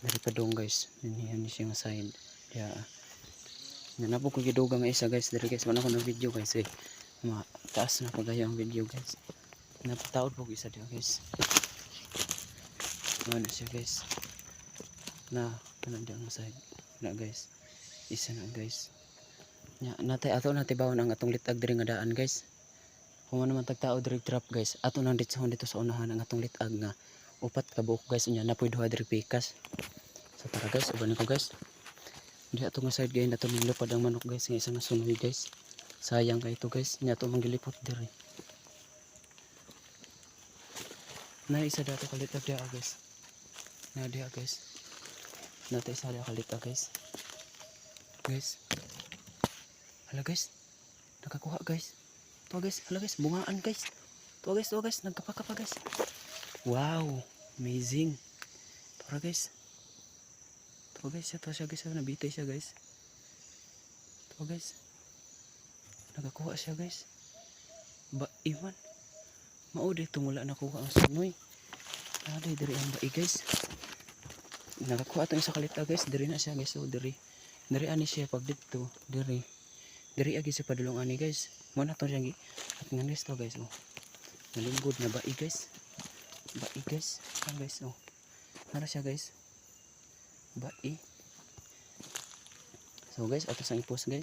dari pa dong guys yan siya nga side. Ya nanapo ko giduga nga isa guys. Dari guys wala ko ng video guys eh. Ma taas na pagayo ang video guys. Napataod po isa diyo guys. Ano siya guys. Na ano nga side. Na guys. Isa na guys. Nya natay ato na tibaw ang atong litag diri nga daan guys. Kung ano man tagtao diri trap guys. Ato nang dito dito sa unahan ang atong litag nga upat ka buok guys. Unya na pwede diri pikas so tara guys. Uban ko guys. Di ato nga side guys. Nato ning lupad ang manok guys. Nga isa nga sunoy guys. Sayang kay ito guys. Nya ato manggilipot diri. Na isa dato kalitag dia guys. Na dia guys. Natay isa dia kalitag guys. Guys. Hala guys. Nakakuha guys. To guys. Hala guys. Bungaan guys. To guys. To guys. Nagkapakapa guys Wow, amazing. Tara guys. Tara guys, ito siya guys, nabitay siya guys. Tara guys. Nagakuha siya guys. Ba, iwan. Mauday tumula nakuha ang sunoy. Aday, diri ang bai guys. Nagakuha ito sa kalita guys, diri na siya guys, so diri. Diri ani siya pag dito, diri. Diri agi sa padulong ani guys. Muna to siya gi. At nga guys to guys, oh. Nalingkod na bai guys. Bai guys. Ayan guys. Oh. Ano siya guys? Bai. So guys, ato sa ipos guys.